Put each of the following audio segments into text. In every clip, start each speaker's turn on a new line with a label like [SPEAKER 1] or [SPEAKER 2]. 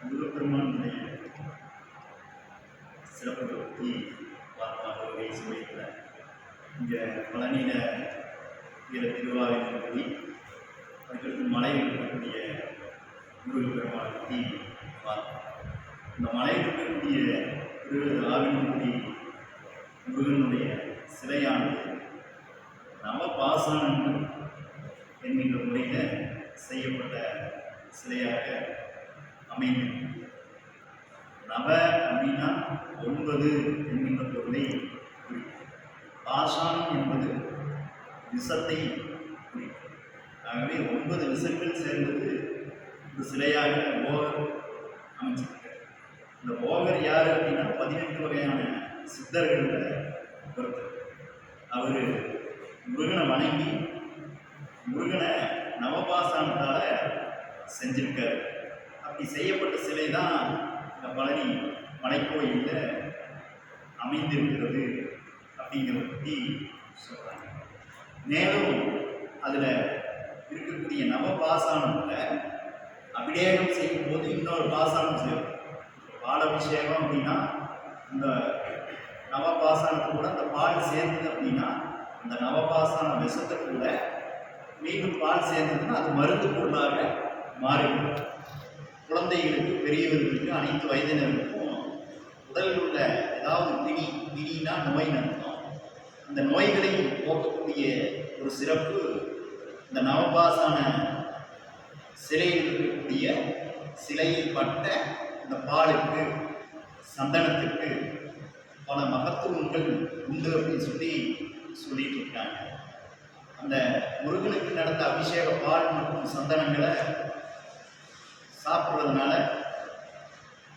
[SPEAKER 1] முருகப்பெருமானுடைய சிறப்புகளை பற்றி பார்ப்பாக வகை இங்கே பழனியில பழனியில் வீர திருவாரூர்படி அதுக்கடுத்து மலையில் இருக்கக்கூடிய முருகப்பெருமானை பற்றி பார்த்தோம் இந்த மலையில் இருக்கக்கூடிய திரு ஆவினங்குடி முருகனுடைய சிலையானது நவ பாசானங்கள் என்கின்ற முறையில் செய்யப்பட்ட சிலையாக அமைந்தது நவ அப்படின்னா ஒன்பது என்கின்ற பொருளை குறிக்கும். பாஷாணம் என்பது விஷத்தை குறிக்கும். ஆகவே ஒன்பது விஷங்கள் சேர்ந்தது இந்த சிலையாக ஓகர் அமைச்சிருக்கார் இந்த ஓகர் யார் அப்படின்னா பதினெட்டு வகையான சித்தர்களில் ஒருத்தர் அவர் முருகனை வணங்கி முருகனை நவபாசானத்தால் செஞ்சிருக்கார். அப்படி செய்யப்பட்ட சிலை தான் இந்த பழனி மலைக்கோயிலில் அமைந்திருக்கிறது அப்படிங்கிறத பற்றி சொல்கிறாங்க மேலும் அதில் இருக்கக்கூடிய நவபாசானத்தில் அபிடேகம் செய்யும்போது இன்னொரு பாசானம் செய்யும். பாலபிஷேகம் அப்படின்னா இந்த நவபாசானத்தோட அந்த பால் சேர்ந்தது அப்படின்னா அந்த நவபாசான விஷத்தை கூட மீண்டும் பால் சேர்ந்ததுன்னா அது மருந்து பொருளாக மாறிவிடும். குழந்தைகளுக்கு பெரியவர்களுக்கு அனைத்து வயதினருக்கும் உடலில் உள்ள ஏதாவது பிடி பிடினா நோய் நடக்கும். அந்த நோய்களை போக்கக்கூடிய ஒரு சிறப்பு இந்த நவபாசான சிலையில் இருக்கக்கூடிய சிலையில் பட்ட இந்த பாலுக்கு சந்தனத்துக்கு பல மகத்துவங்கள் உண்டு அப்படின்னு சொல்லி சொல்லிட்டு இருக்காங்க அந்த முருகனுக்கு நடந்த அபிஷேக பால் மற்றும் சந்தனங்களை சாப்பிட்றதுனால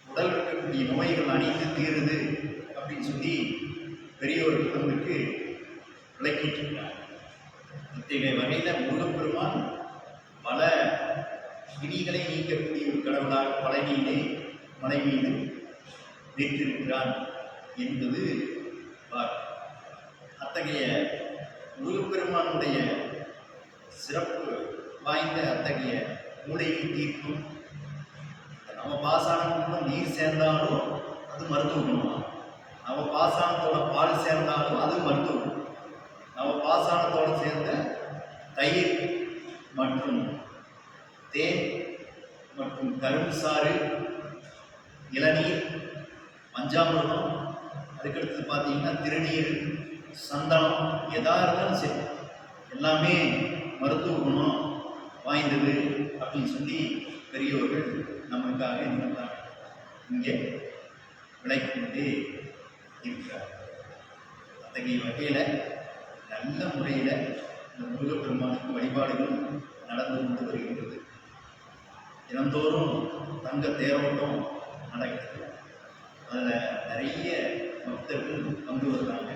[SPEAKER 1] உடல் இருக்கக்கூடிய நோய்கள் அனைத்து தீருது அப்படின்னு சொல்லி பெரியவர்கள் நம்மளுக்கு விளக்கிட்டு இருக்காங்க இத்தகைய வகையில் முருகப்பெருமான் பல விதிகளை நீக்கக்கூடிய ஒரு கடவுளாக பழனியிலே மலை மீது வீற்றிருக்கிறான் என்பது பார்க்கிறோம். அத்தகைய முருகப்பெருமானுடைய சிறப்பு வாய்ந்த அத்தகைய மூளையை தீர்க்கும். நம்ம பாசானத்துக்குள்ள நீர் சேர்ந்தாலும் அது மருத்துவ குணம் நம்ம பாசானத்தோட பால் சேர்ந்தாலும் அது மருத்துவ குணம். நம்ம பாசானத்தோட சேர்ந்த தயிர் மற்றும் தேன் மற்றும் கரும்பு சாறு இளநீர் பஞ்சாமிரதம் அதுக்கடுத்து பார்த்தீங்கன்னா திருநீர் சந்தனம் எதா இருந்தாலும் சரி எல்லாமே மருத்துவ குணம். வாய்ந்தது அப்படின்னு சொல்லி பெரியவர்கள் நமக்காக இந்த இங்கே விளக்கிக்கொண்டே இருக்கிறார் அத்தகைய வகையில் நல்ல முறையில் இந்த முருகப்பெருமானுக்கு வழிபாடுகள் நடந்து கொண்டு வருகின்றது. தினந்தோறும் தங்க தேரோட்டம் நடக்கிறது. அதில் நிறைய பக்தர்கள் பங்கு வருகிறாங்க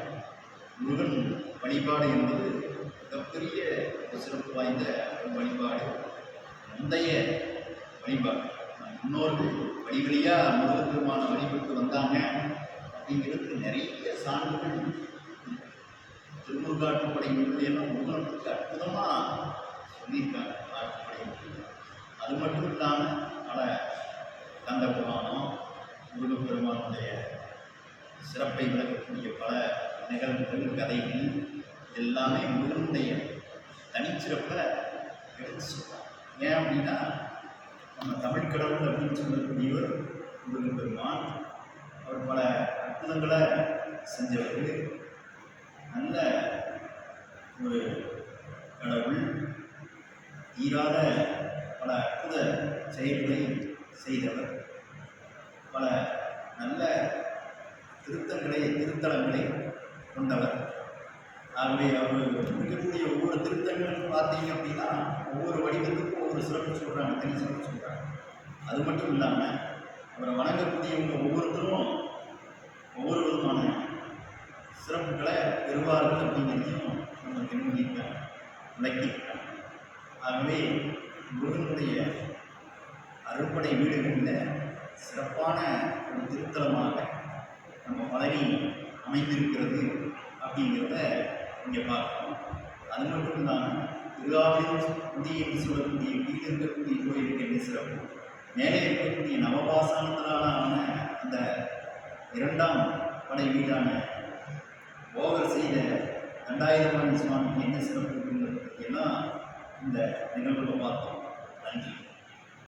[SPEAKER 1] முருகன் வழிபாடு என்பது மிகப்பெரிய சிறப்பு வாய்ந்த வழிபாடு. முந்தைய வழிபாடு. முன்னோர்கள் வழி வழியாக முருகப்பெருமான வழிபட்டு வந்தாங்க. அப்படிங்கிறதுக்கு நிறைய சான்றுகள் திருமுருகாட்டுப்படை முழுமையெல்லாம் முருகனுக்கு அற்புதமாக சொல்லியிருக்காங்க ஆட்டுப்படை அது மட்டும் இல்லாமல் பல கந்த புராணம் முருகப்பெருமானுடைய சிறப்பை விளக்கக்கூடிய பல நிகழ்வுகள் கதைகள் எல்லாமே முருகனுடைய தனிச்சிறப்பை எடுத்து சொல்றாங்க. ஏன் அப்படின்னா நம்ம தமிழ் கடவுள் அப்படின்னு சொல்லக்கூடியவர் முருகப்பெருமான் அவர் பல அற்புதங்களை செஞ்சவர். நல்ல ஒரு கடவுள். ஈராத பல அற்புத செயல்களை செய்தவர். பல நல்ல திருத்தங்களை திருத்தலங்களை கொண்டவர். ஆகவே அவர் முடிக்கக்கூடிய ஒவ்வொரு பார்த்தீங்க அப்படின்னா ஒவ்வொரு வடிவத்துக்கும் ஒவ்வொரு சிறப்பு சொல்கிறாங்க தனி சிறப்பு சொல்கிறாங்க அது மட்டும் இல்லாமல் அவரை வணங்கக்கூடியவங்க ஒவ்வொருத்தரும் ஒவ்வொரு விதமான சிறப்புகளை பெறுவார்கள் அப்படிங்கிறதையும் நம்ம தெரிஞ்சிருக்காங்க விளக்கியிருக்காங்க. ஆகவே முருகனுடைய அறுப்படை வீடுகளில் சிறப்பான ஒரு திருத்தலமாக நம்ம பழனி அமைந்திருக்கிறது அப்படிங்கிறத இங்கே பார்க்கணும். அது மட்டும் இல்லாமல் திருவாவூர் புதிய சொல்லக்கூடிய வீடு இருக்கக்கூடிய கோயிலுக்கு என்ன சிறப்பு? மேலே இருக்கக்கூடிய நவபாசானத்தினால அந்த இரண்டாம் படை வீடான ஓவர் செய்த ரெண்டாயிரம் சுவாமிக்கு என்ன சிறப்பு இருக்குங்கிறது பற்றியெல்லாம் இந்த நிகழ்வுகளை பார்த்தோம். நன்றி.